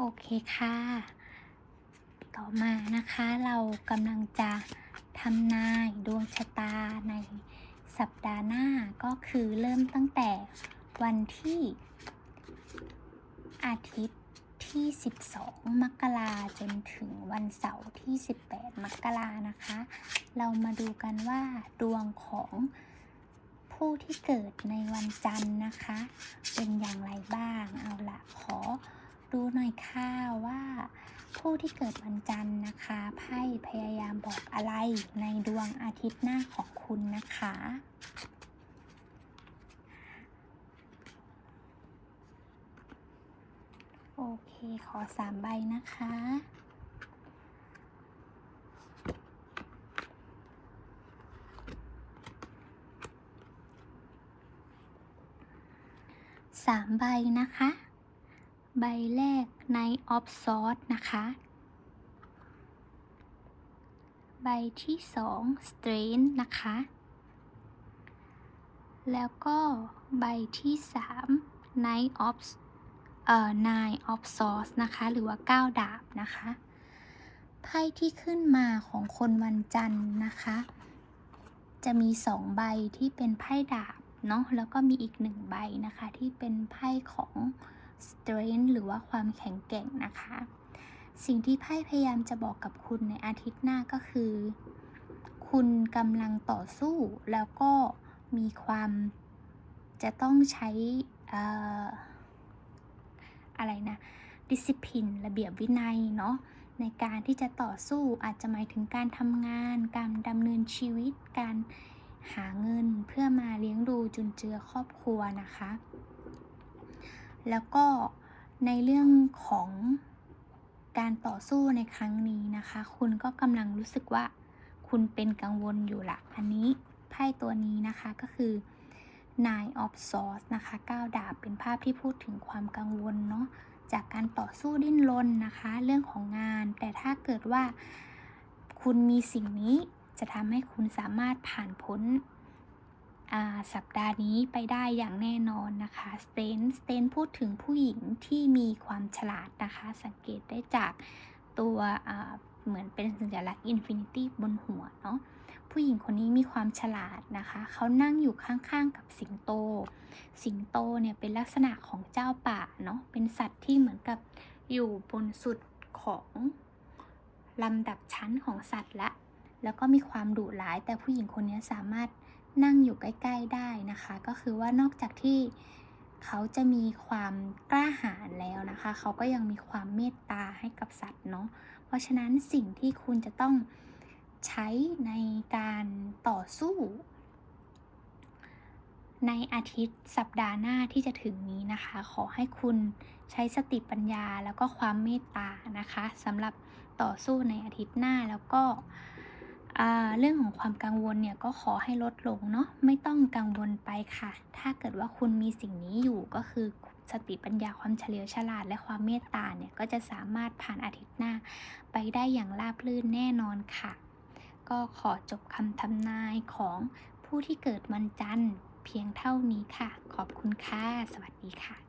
โอเคค่ะ ต่อมานะคะเรากำลังจะทำนายดวงชะตาในสัปดาห์หน้าก็คือเริ่มตั้งแต่วันที่อาทิตย์ที่ 12 มกราจนถึงวันเสาร์ที่ 18 มกรานะคะ เรามาดูกันว่าดวงของผู้ที่เกิดในวันจันทร์นะคะ เป็นอย่างไรบ้าง เอาละขอ ดูหน่อยค่ะว่าผู้ที่เกิดวันจันทร์นะคะไพ่พยายามบอกอะไรในดวงอาทิตย์หน้าของคุณนะคะ โอเคขอสามใบนะคะสามใบนะคะ ใบแรกในออฟซอสนะคะ ใบที่สองสเตรนนะคะ แล้วก็ใบที่สามในออฟเอ่อ nine of swords นะคะ หรือว่า9ดาบนะคะไพ่ที่ขึ้นมาของคนวันจันทร์นะคะ จะมี2ใบที่เป็นไพ่ดาบเนาะแล้วก็มีอีก1ใบนะคะที่เป็นไพ่ของ strength หรือว่าความแข็งแกร่งนะคะ สิ่งที่ไพ่พยายามจะบอกกับคุณในอาทิตย์หน้าก็คือ คุณกำลังต่อสู้แล้วก็มีความจะต้องใช้อออะไรนะ discipline ระเบียบวินัยเนาะในการที่จะต่อสู้อาจจะหมายถึงการทำงาน การดำเนินชีวิต การหาเงินเพื่อมาเลี้ยงดูจุนเจือครอบครัวนะคะ แล้วก็ในเรื่องของการต่อสู้ในครั้งนี้นะคะ คุณก็กำลังรู้สึกว่าคุณเป็นกังวลอยู่ละอันนี้ไพ่ตัวนี้นะคะก็คือ Nine of Swords นะคะ9ดาบเป็นภาพที่พูดถึงความกังวลเนาะจากการต่อสู้ดิ้นรนนะคะ เรื่องของงาน แต่ถ้าเกิดว่าคุณมีสิ่งนี้จะทำให้คุณสามารถผ่านพ้น สัปดาห์นี้ไปได้อย่างแน่นอนนะคะสเตนสเตนพูดถึงผู้หญิงที่มีความฉลาดนะคะ สังเกตได้จากตัวเหมือนเป็นสัญลักษณ์อินฟินิตี้บนหัวเนาะผู้หญิงคนนี้มีความฉลาดนะคะ เขานั่งอยู่ข้างๆกับสิงโต สิงโตเนี่ยเป็นลักษณะของเจ้าป่าเนาะเป็นสัตว์ที่เหมือนกับอยู่บนสุดของลำดับชั้นของสัตว์ละ แล้วก็มีความดุร้ายแต่ผู้หญิงคนนี้สามารถ นั่งอยู่ใกล้ ๆได้นะคะ ก็คือว่านอกจากที่เขาจะมีความกล้าหาญแล้วนะคะ เขาก็ยังมีความเมตตาให้กับสัตว์เนาะ เพราะฉะนั้นสิ่งที่คุณจะต้องใช้ในการต่อสู้ ในอาทิตย์สัปดาห์หน้าที่จะถึงนี้นะคะ ขอให้คุณใช้สติปัญญาแล้วก็ความเมตตานะคะสำหรับต่อสู้ในอาทิตย์หน้าแล้วก็ เรื่องของความกังวลเนี่ยก็ขอให้ลดลงเนาะไม่ต้องกังวลไปค่ะ ถ้าเกิดว่าคุณมีสิ่งนี้อยู่ก็คือสติปัญญาความเฉลียวฉลาดและความเมตตาเนี่ยก็จะสามารถผ่านอาทิตย์หน้า ไปได้อย่างราบรื่นแน่นอนค่ะ ก็ขอจบคำทำนายของผู้ที่เกิดวันจันทร์ เพียงเท่านี้ค่ะ ขอบคุณค่ะ สวัสดีค่ะ